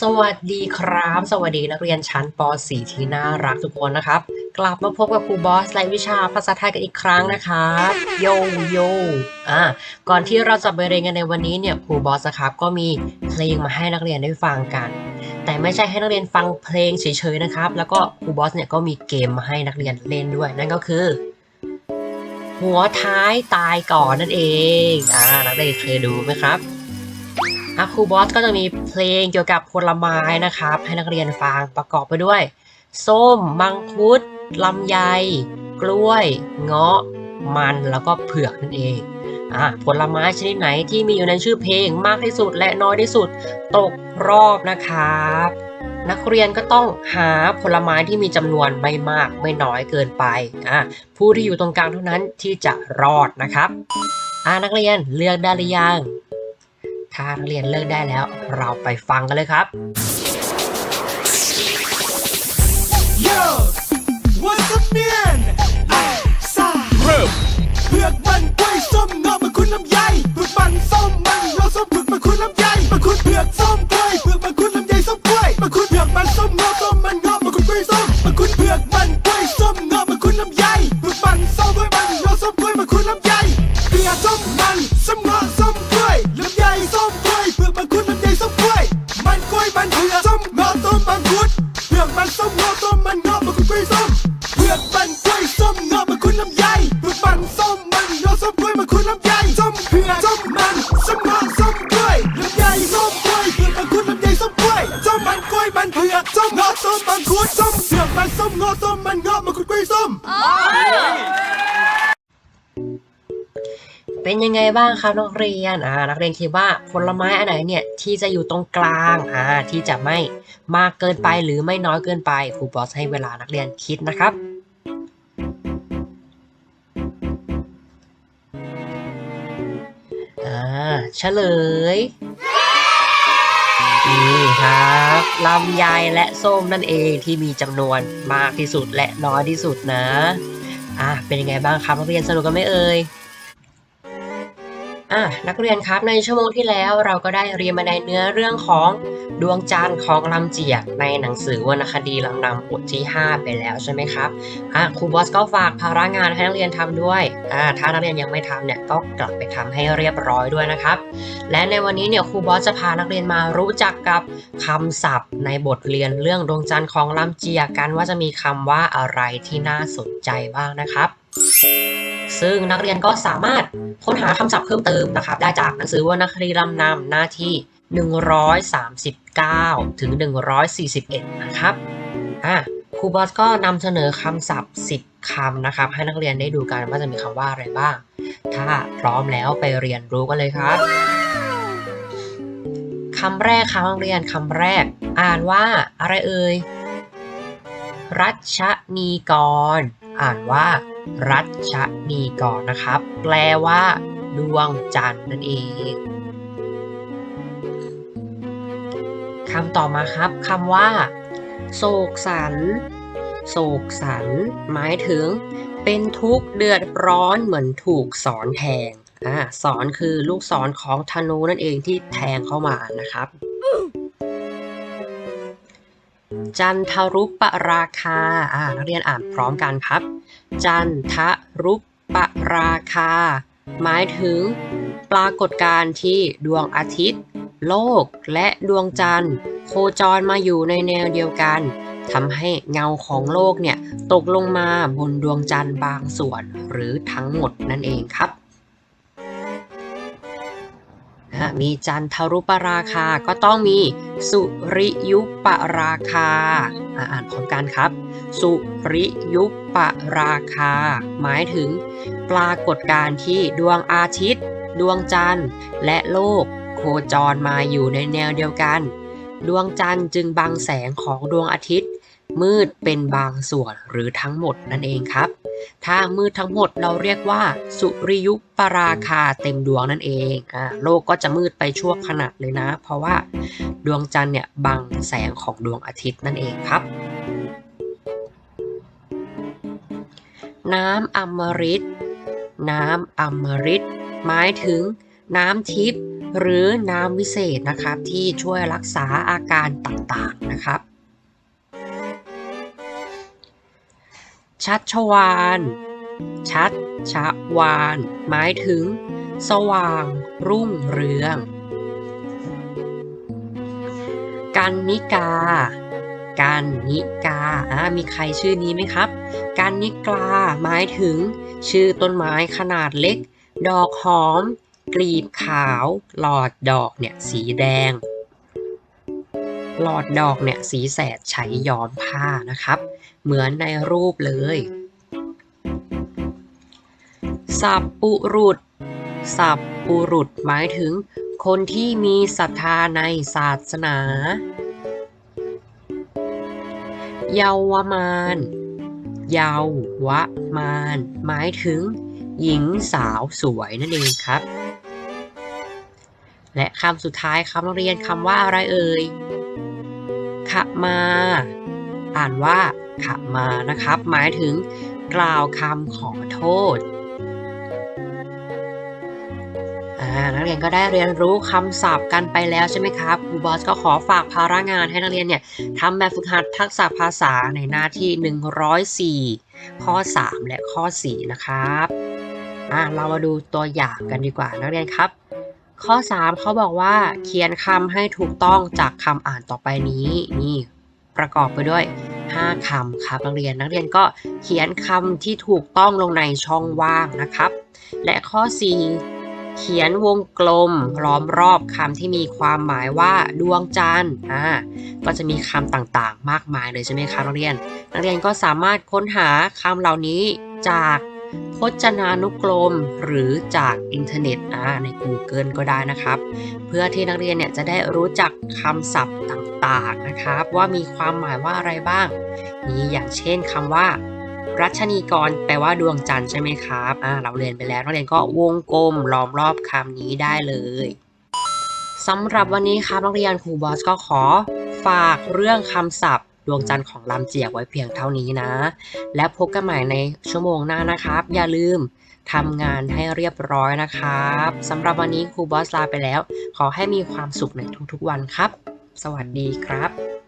สวัสดีครับ สวัสดีนักเรียนชั้นป .4 ที่น่ารักทุกคนนะครับ กลับมาพบกับครูบอสในวิชาภาษาไทยกันอีกครั้งนะครับโยโยอ่าก่อนที่เราจะไปเรียนกันในวันนี้เนี่ยครูบอสนะครับก็มีเพลงมาให้นักเรียนได้ฟังกัน แต่ไม่ใช่ให้นักเรียนฟังเพลงเฉยๆนะครับ แล้วก็ครูบอสเนี่ยก็มีเกมมาให้นักเรียนเล่นด้วย นั่นก็คือ หัวท้ายตายก่อนนั่นเองอ่านักเรียนเคยดูไหมครับ อะครูบอสก็จะมีเพลงเกี่ยวกับผลไม้นะครับ ให้นักเรียนฟังประกอบไปด้วย ส้ม มังคุดลำไย กล้วย เงาะ มันแล้วก็เผือกนั่นเองอะผลไม้ชนิดไหนที่มีอยู่ในชื่อเพลงมากที่สุดและน้อยที่สุดตกรอบนะครับ นักเรียนก็ต้องหาผลไม้ที่มีจำนวนไม่มากไม่น้อยเกินไปอะผู้ที่อยู่ตรงกลางเท่านั้นที่จะรอดนะครับอะนักเรียนเลือกได้หรือยัง ถ้านักเรียนเลิกได้แล้ว เราไปฟังกันเลยครับ Yo What's up man เป็นยังไงบ้างครับนักเรียนอ่านักเรียนคิดว่าผลไม้อันไหนเนี่ยที่จะอยู่ตรงกลางอ่าที่จะไม่มากเกินไปหรือไม่น้อยเกินไปครูบอสให้เวลานักเรียนคิดนะครับอ่าเฉลยนี่ครับลำไยและส้มนั่นเองที่มีจำนวนมากที่สุดและน้อยที่สุดนะอะเป็นยังไงบ้างครับนักเรียนสนุกกันไหมเอ่ย อะนักเรียนครับในชั่วโมงที่แล้วเราก็ได้เรียนมาในเนื้อเรื่องของดวงจันทร์ของลำเจียกในหนังสือวรรณคดีลำนำบทที่ 5 ไปแล้วใช่ไหมครับอะครูบอสก็ฝากภาระงานให้นักเรียนทำด้วยอ่าถ้านักเรียนยังไม่ทำเนี่ยก็กลับไปทำให้เรียบร้อยด้วยนะครับ และในวันนี้เนี่ยครูบอสจะพานักเรียนมารู้จักกับคำศัพท์ ในบทเรียนเรื่องดวงจันทร์ของลำเจียกกันว่าจะมีคำว่าอะไรที่น่าสนใจบ้างนะครับ ซึ่งนักเรียนก็สามารถค้นหาคำศัพท์เพิ่มเติมนะครับ ได้จากหนังสือวรรณคดีลำนำหน้าที่ 139 ถึง 141 นะครับอะครูบอสก็นำเสนอคำศัพท์ 10คำนะครับ ให้นักเรียนได้ดูกันว่าจะมีคำว่าอะไรบ้าง ถ้าพร้อมแล้วไปเรียนรู้กันเลยครับคำแรกครับนักเรียนคำแรก อ่านว่าอะไรเอ่ยรัชนีกร อ่านว่า รัชนีกรนนะครับ แปลว่า ดวงจันทร์นั่นเองคำต่อมาครับคำว่า โศกสัน โศกสัน หมายถึง เป็นทุกข์เดือดร้อนเหมือนถูกสอนแทงอ่าสอนคือลูกศรของธนูนั่นเองที่แทงเข้ามานะครับ จันทรุปปราคาอ่านักเรียนอ่านพร้อมกันครับ จันทรุปปราคา หมายถึง ปรากฏการณ์ที่ดวงอาทิตย์ โลกและดวงจันทร์ โคจรมาอยู่ในแนวเดียวกันทำให้เงาของโลกเนี่ยตกลงมาบนดวงจันทร์บางส่วนหรือทั้งหมดนั่นเองครับ อะมีจันทรุปราคา ก็ต้องมีสุริยุปราคาอะอ่านพร้อมกันครับ สุริยุปราคา หมายถึง ปรากฏการณ์ที่ดวงอาทิตย์ ดวงจันทร์ และโลก โคจรมาอยู่ในแนวเดียวกัน ดวงจันทร์จึงบังแสงของดวงอาทิตย์ มืดเป็นบางส่วนหรือทั้งหมดนั่นเองครับ ถ้ามืดทั้งหมดเราเรียกว่า สุริยุปราคาเต็มดวงนั่นเองอ่าโลกก็จะมืดไปชั่วขณะเลยนะ เพราะว่าดวงจันทร์เนี่ยบังแสงของดวงอาทิตย์นั่นเองครับ น้ำอมฤตน้ำอมฤตหมายถึงน้ำทิพย์หรือน้ำวิเศษนะครับที่ช่วยรักษาอาการต่างๆนะครับ ชัชวาน ชัดชะวาน หมายถึง สว่าง รุ่งเรือง กันนิกา กันนิกาอ่ามีใครชื่อนี้ไหมครับ กันนิกา หมายถึง ชื่อต้นไม้ขนาดเล็ก ดอกหอม กลีบขาว หลอดดอกเนี่ยสีแดง หลอดดอกเนี่ยสีแสดใช้ย้อมผ้านะครับ เหมือนในรูปเลยสับปุรุษสับปุรุษหมายถึง คนที่มีศรัทธาในศาสนา เยาวมานเยาวมานหมายถึง หญิงสาวสวยนั่นเองครับ และคำสุดท้ายคำเรียนคำว่าอะไรเอ่ย ขมา อ่านว่าขมานะครับ หมายถึงกล่าวคำขอโทษอ่านักเรียนก็ได้เรียนรู้คำศัพท์กันไปแล้วใช่ไหมครับครูบอสก็ขอฝากภาระงานให้นักเรียนเนี่ยทำแบบฝึกหัดทักษะภาษาในหน้าที่ 104 ข้อ 3 และข้อ 4 นะครับอ่าเรามาดูตัวอย่างกันดีกว่านักเรียนครับ ข้อ 3เขาบอกว่าเขียนคำให้ถูกต้องจากคำอ่านต่อไปนี้นี่ประกอบไปด้วย 5คำครับนักเรียนนักเรียนก็เขียนคำที่ถูกต้องลงในช่องว่างนะครับ และข้อ 4 เขียนวงกลมล้อมรอบคำที่มีความหมายว่าดวงจันทร์อ่าก็จะมีคำต่างๆ มากมายเลยใช่ไหมครับนักเรียน นักเรียนก็สามารถค้นหาคำเหล่านี้จาก พจนานุกรมหรือจากอินเทอร์เน็ตอ่าใน Google ก็ได้นะครับ เพื่อที่นักเรียนเนี่ยจะได้รู้จักคำศัพท์ต่างๆนะครับ ว่ามีความหมายว่าอะไรบ้างนี่อย่างเช่นคำว่า รัชนีกรแปลว่าดวงจันทร์ใช่ไหมครับอ่าเราเรียนไปแล้วนักเรียนก็วงกลมล้อมรอบคำนี้ได้เลยสำหรับวันนี้ครับนักเรียนครูบอสก็ขอฝากเรื่องคำศัพท์ ดวงจันทร์ของลำเจียกไว้เพียงเท่านี้นะ และพบกันใหม่ในชั่วโมงหน้านะครับ อย่าลืมทำงานให้เรียบร้อยนะครับสำหรับวันนี้ครูบอสลาไปแล้ว ขอให้มีความสุขในทุกๆวันครับ สวัสดีครับ